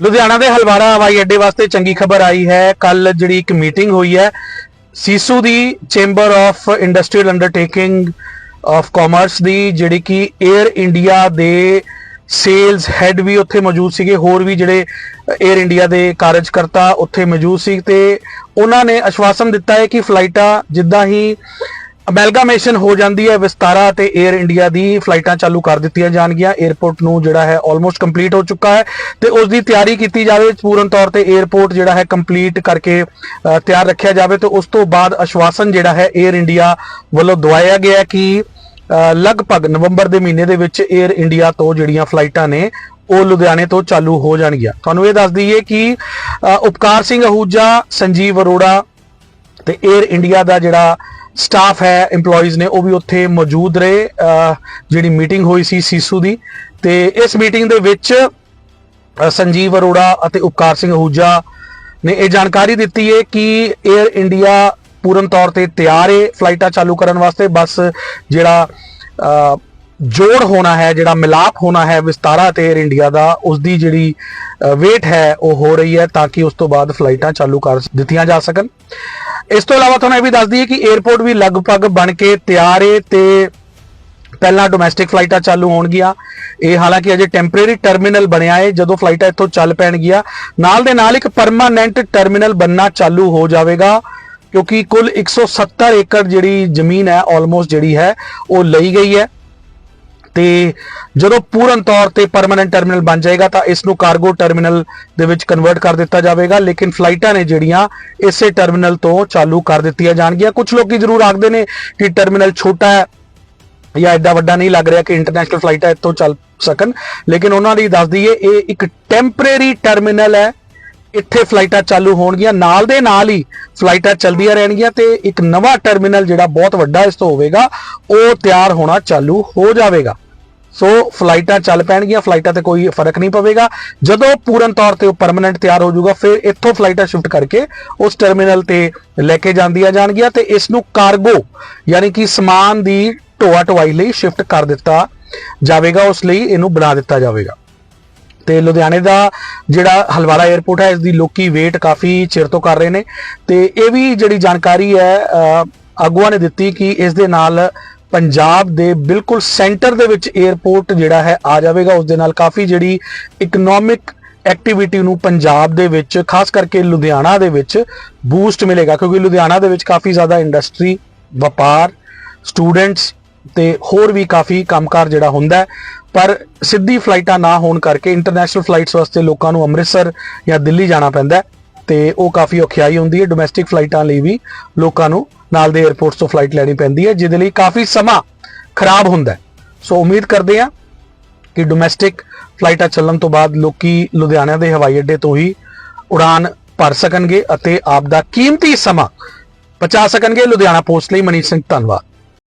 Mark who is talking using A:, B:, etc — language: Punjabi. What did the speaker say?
A: ਲੁਧਿਆਣਾ ਦੇ ਹਲਵਾਰਾ ਹਵਾਈ ਅੱਡੇ ਵਾਸਤੇ ਚੰਗੀ ਖਬਰ ਆਈ ਹੈ। ਕੱਲ ਜਿਹੜੀ ਇੱਕ ਮੀਟਿੰਗ ਹੋਈ ਹੈ, ਸੀਸੂ ਦੀ chamber of industrial undertaking of commerce ਦੀ, ਜਿਹੜੀ ਕਿ 에ਅਰ ਇੰਡੀਆ ਦੇ ਸੇਲਸ ਹੈਡ ਵੀ ਉੱਥੇ ਮੌਜੂਦ ਸੀਗੇ, ਹੋਰ ਵੀ ਜਿਹੜੇ 에ਅਰ ਇੰਡੀਆ ਦੇ ਕਾਰਜਕਰਤਾ ਉੱਥੇ ਮੌਜੂਦ ਸੀ ਤੇ ਉਹਨਾਂ ਨੇ ਆਸ਼ਵਾਸਨ ਦਿੱਤਾ ਹੈ ਕਿ ਫਲਾਈਟਾਂ ਜਿੱਦਾਂ ਹੀ ਅਮੈਲਗਾਮੇਸ਼ਨ ਹੋ ਜਾਂਦੀ ਹੈ ਵਿਸਤਾਰਾ ਤੇ 에ਅਰ ਇੰਡੀਆ ਦੀ ਫਲਾਈਟਾਂ ਚਾਲੂ ਕਰ ਦਿੱਤੀਆਂ ਜਾਣਗੀਆਂ। 에어ਪੋਰਟ ਨੂੰ ਜਿਹੜਾ ਹੈ ਆਲਮੋਸਟ ਕੰਪਲੀਟ ਹੋ ਚੁੱਕਾ ਹੈ ਤੇ ਉਸ ਦੀ ਤਿਆਰੀ ਕੀਤੀ ਜਾਵੇ ਪੂਰਨ ਤੌਰ ਤੇ 에어ਪੋਰਟ ਜਿਹੜਾ ਹੈ ਕੰਪਲੀਟ ਕਰਕੇ ਤਿਆਰ ਰੱਖਿਆ ਜਾਵੇ ਤੇ ਉਸ ਤੋਂ ਬਾਅਦ ਅਸ਼ਵਾਸਨ ਜਿਹੜਾ ਹੈ 에ਅਰ ਇੰਡੀਆ ਵੱਲੋਂ ਦਵਾਇਆ ਗਿਆ ਕਿ ਲਗਭਗ ਨਵੰਬਰ ਦੇ ਮਹੀਨੇ ਦੇ ਵਿੱਚ 에ਅਰ ਇੰਡੀਆ ਤੋਂ ਜਿਹੜੀਆਂ ਫਲਾਈਟਾਂ ਨੇ ਉਹ ਲੁਧਿਆਣੇ ਤੋਂ ਚਾਲੂ ਹੋ ਜਾਣਗੀਆਂ। ਤੁਹਾਨੂੰ ਇਹ ਦੱਸ ਦਈਏ ਕਿ ਉਪਕਾਰ ਸਿੰਘ ਅਹੂਜਾ, ਸੰਜੀਵ ਅਰੋੜਾ ਤੇ 에ਅਰ ਇੰਡੀਆ ਦਾ ਜਿਹੜਾ ਸਟਾਫ ਹੈ, EMPLOYEES ਨੇ, ਉਹ ਵੀ ਉੱਥੇ ਮੌਜੂਦ ਰਹੇ ਜਿਹੜੀ ਮੀਟਿੰਗ ਹੋਈ ਸੀ ਸੀਸੂ ਦੀ। ਤੇ ਇਸ ਮੀਟਿੰਗ ਦੇ ਵਿੱਚ ਸੰਜੀਵ ਅਰੋੜਾ ਅਤੇ ਉਪਕਾਰ ਸਿੰਘ ਅਹੂਜਾ ਨੇ ਇਹ ਜਾਣਕਾਰੀ ਦਿੱਤੀ ਹੈ ਕਿ 에ਅਰ ਇੰਡੀਆ ਪੂਰਨ ਤੌਰ ਤੇ ਤਿਆਰ ਹੈ ਫਲਾਈਟਾਂ ਚਾਲੂ ਕਰਨ ਵਾਸਤੇ। ਬਸ ਜਿਹੜਾ ਜੋੜ ਹੋਣਾ ਹੈ, ਜਿਹੜਾ ਮਿਲਾਪ ਹੋਣਾ ਹੈ ਵਿਸਤਾਰਾ ਤੇ 에ਅਰ ਇੰਡੀਆ ਦਾ ਉਸ ਦੀ ਜਿਹੜੀ ਵੇਟ ਹੈ, ਉਹ ਹੋ ਰਹੀ ਹੈ ਤਾਂ ਕਿ ਉਸ ਤੋਂ ਬਾਅਦ ਫਲਾਈਟਾਂ ਚਾਲੂ ਕਰ ਦਿੱਤੀਆਂ ਜਾ ਸਕਣ। ਇਸ ਤੋਂ ਇਲਾਵਾ ਤੁਹਾਨੂੰ ਇਹ ਵੀ ਦੱਸ ਦਈਏ ਕਿ 에ਅਰਪੋਰਟ ਵੀ ਲਗਭਗ ਬਣ ਕੇ ਤਿਆਰ ਹੈ ਤੇ ਪਹਿਲਾਂ ਡੋਮੈਸਟਿਕ ਫਲਾਈਟਾਂ ਚਾਲੂ ਹੋਣਗੀਆਂ। ਇਹ ਹਾਲਾਂਕਿ ਅਜੇ ਟੈਂਪਰੇਰੀ ਟਰਮੀਨਲ ਬਣਿਆ ਹੈ ਜਦੋਂ ਫਲਾਈਟਾਂ ਇੱਥੋਂ ਚੱਲ ਪੈਣਗੀਆਂ। ਨਾਲ ਦੇ ਨਾਲ ਇੱਕ ਪਰਮਾਨੈਂਟ ਟਰਮੀਨਲ ਬੰਨਣਾ ਚਾਲੂ ਹੋ ਜਾਵੇਗਾ, ਕਿਉਂਕਿ ਕੁੱਲ 170 ਏਕੜ ਜਿਹੜੀ ਜ਼ਮੀਨ ਹੈ ਆਲਮੋਸਟ ਜਿਹੜੀ ਹੈ, ਉਹ ਲਈ ਗਈ ਹੈ। ਤੇ ਜਦੋਂ ਪੂਰਨ ਤੌਰ ਤੇ ਪਰਮਨੈਂਟ ਟਰਮੀਨਲ ਬਣ ਜਾਏਗਾ ਤਾਂ ਇਸ ਨੂੰ ਕਾਰਗੋ ਟਰਮੀਨਲ ਦੇ ਵਿੱਚ ਕਨਵਰਟ ਕਰ ਦਿੱਤਾ ਜਾਵੇਗਾ, ਲੇਕਿਨ ਫਲਾਈਟਾਂ ਨੇ ਜਿਹੜੀਆਂ ਇਸੇ ਟਰਮੀਨਲ ਤੋਂ ਚਾਲੂ ਕਰ ਦਿੱਤੀਆਂ ਜਾਣਗੀਆਂ। ਕੁਝ ਲੋਕੀ ਜ਼ਰੂਰ ਆਖਦੇ ਨੇ ਕਿ ਟਰਮੀਨਲ ਛੋਟਾ ਹੈ ਜਾਂ ਐਡਾ ਵੱਡਾ ਨਹੀਂ ਲੱਗ ਰਿਹਾ ਕਿ ਇੰਟਰਨੈਸ਼ਨਲ ਫਲਾਈਟਾਂ ਇੱਥੋਂ ਚੱਲ ਸਕਣ। ਲੇਕਿਨ ਉਹਨਾਂ ਦੀ ਦੱਸ ਦਈਏ, ਇਹ ਇੱਕ ਟੈਂਪਰੇਰੀ ਟਰਮੀਨਲ ਹੈ। ਇੱਥੇ ਫਲਾਈਟਾਂ ਚਾਲੂ ਹੋਣਗੀਆਂ, ਨਾਲ ਦੇ ਨਾਲ ਹੀ ਫਲਾਈਟਾਂ ਚੱਲਦੀਆਂ ਰਹਿਣਗੀਆਂ ਤੇ ਇੱਕ ਨਵਾਂ ਟਰਮੀਨਲ ਜਿਹੜਾ ਬਹੁਤ ਵੱਡਾ ਇਸ ਤੋਂ ਹੋਵੇਗਾ, ਉਹ ਤਿਆਰ ਹੋਣਾ ਚਾਲੂ ਹੋ ਜਾਵੇਗਾ। ਸੋ ਫਲਾਈਟਾਂ ਚੱਲ ਪੈਣਗੀਆਂ ਫਲਾਈਟਾਂ ਤੇ ਕੋਈ ਫ਼ਰਕ ਨਹੀਂ ਪਵੇਗਾ। ਜਦੋਂ ਪੂਰਨ ਤੌਰ ਤੇ ਉਹ ਪਰਮਨੈਂਟ ਤਿਆਰ ਹੋ ਜਾਊਗਾ ਫਿਰ ਇੱਥੋਂ ਫਲਾਈਟਾਂ ਸ਼ਿਫਟ ਕਰਕੇ ਉਸ ਟਰਮੀਨਲ ਤੇ ਲੈ ਕੇ ਜਾਂਦੀਆਂ ਜਾਣਗੀਆਂ ਤੇ ਇਸ ਨੂੰ ਕਾਰਗੋ ਯਾਨੀ ਕਿ ਸਮਾਨ ਦੀ ਢੋਆ ਢੁਆਈ ਲਈ ਸ਼ਿਫਟ ਕਰ ਦਿੱਤਾ ਜਾਵੇਗਾ ਉਸ ਲਈ ਇਹਨੂੰ ਬਣਾ ਦਿੱਤਾ ਜਾਵੇਗਾ। ਤੇ ਲੁਧਿਆਣੇ ਦਾ ਜਿਹੜਾ ਹਲਵਾਰਾ 에ਅਰਪੋਰਟ ਹੈ ਇਸ ਦੀ ਲੋਕੀ ਵੇਟ ਕਾਫੀ ਚਿਰ ਤੋਂ ਕਰ ਰਹੇ ਨੇ। ਤੇ ਇਹ ਵੀ ਜਿਹੜੀ ਜਾਣਕਾਰੀ ਹੈ ਅਹ, ਆਗੂਆਂ ਨੇ ਦਿੱਤੀ ਕਿ ਇਸ ਦੇ ਨਾਲ ਪੰਜਾਬ ਦੇ ਬਿਲਕੁਲ ਸੈਂਟਰ ਦੇ ਵਿੱਚ 에ਅਰਪੋਰਟ ਜਿਹੜਾ ਹੈ ਆ ਜਾਵੇਗਾ। ਉਸ ਦੇ ਨਾਲ ਕਾਫੀ ਜਿਹੜੀ ਇਕਨੋਮਿਕ ਐਕਟੀਵਿਟੀ ਨੂੰ ਪੰਜਾਬ ਦੇ ਵਿੱਚ, ਖਾਸ ਕਰਕੇ ਲੁਧਿਆਣਾ ਦੇ ਵਿੱਚ ਬੂਸਟ ਮਿਲੇਗਾ। ਕਿਉਂਕਿ ਲੁਧਿਆਣਾ ਦੇ ਵਿੱਚ ਕਾਫੀ ਜ਼ਿਆਦਾ ਇੰਡਸਟਰੀ ਵਪਾਰ ਸਟੂਡੈਂਟਸ ਤੇ ਹੋਰ ਵੀ ਕਾਫੀ ਕੰਮਕਾਰ ਜਿਹੜਾ ਹੁੰਦਾ ਪਰ ਸਿੱਧੀ ਫਲਾਈਟਾਂ ਨਾ ਹੋਣ ਕਰਕੇ ਇੰਟਰਨੈਸ਼ਨਲ ਫਲਾਈਟਸ ਵਾਸਤੇ ਲੋਕਾਂ ਨੂੰ ਅੰਮ੍ਰਿਤਸਰ ਜਾਂ ਦਿੱਲੀ ਜਾਣਾ ਪੈਂਦਾ ਤੇ ਉਹ ਕਾਫੀ ਔਖਿਆਈ ਹੁੰਦੀ ਹੈ ਡੋਮੈਸਟਿਕ ਫਲਾਈਟਾਂ ਲਈ ਵੀ ਲੋਕਾਂ ਨੂੰ ਨਾਲ ਦੇ 에ਅਰਪੋਰਟਸ ਤੋਂ ਫਲਾਈਟ ਲੈਣੀ ਪੈਂਦੀ ਹੈ, ਜਿਹਦੇ ਲਈ ਕਾਫੀ ਸਮਾਂ ਖਰਾਬ ਹੁੰਦਾ ਹੈ। ਸੋ ਉਮੀਦ ਕਰਦੇ ਹਾਂ ਕਿ ਡੋਮੈਸਟਿਕ ਫਲਾਈਟਾਂ ਚੱਲਣ ਤੋਂ ਬਾਅਦ ਲੋਕੀ ਲੁਧਿਆਣਾ ਦੇ ਹਵਾਈ ਅੱਡੇ ਤੋਂ ਹੀ ਉਡਾਨ ਭਰ ਸਕਣਗੇ ਅਤੇ ਆਪ ਦਾ ਕੀਮਤੀ ਸਮਾਂ ਬਚਾ ਸਕਣਗੇ। ਲੁਧਿਆਣਾ ਪੋਸਟ ਲਈ ਮਨੀਸ਼ ਸਿੰਘ ਧੰਨਵਾਦ।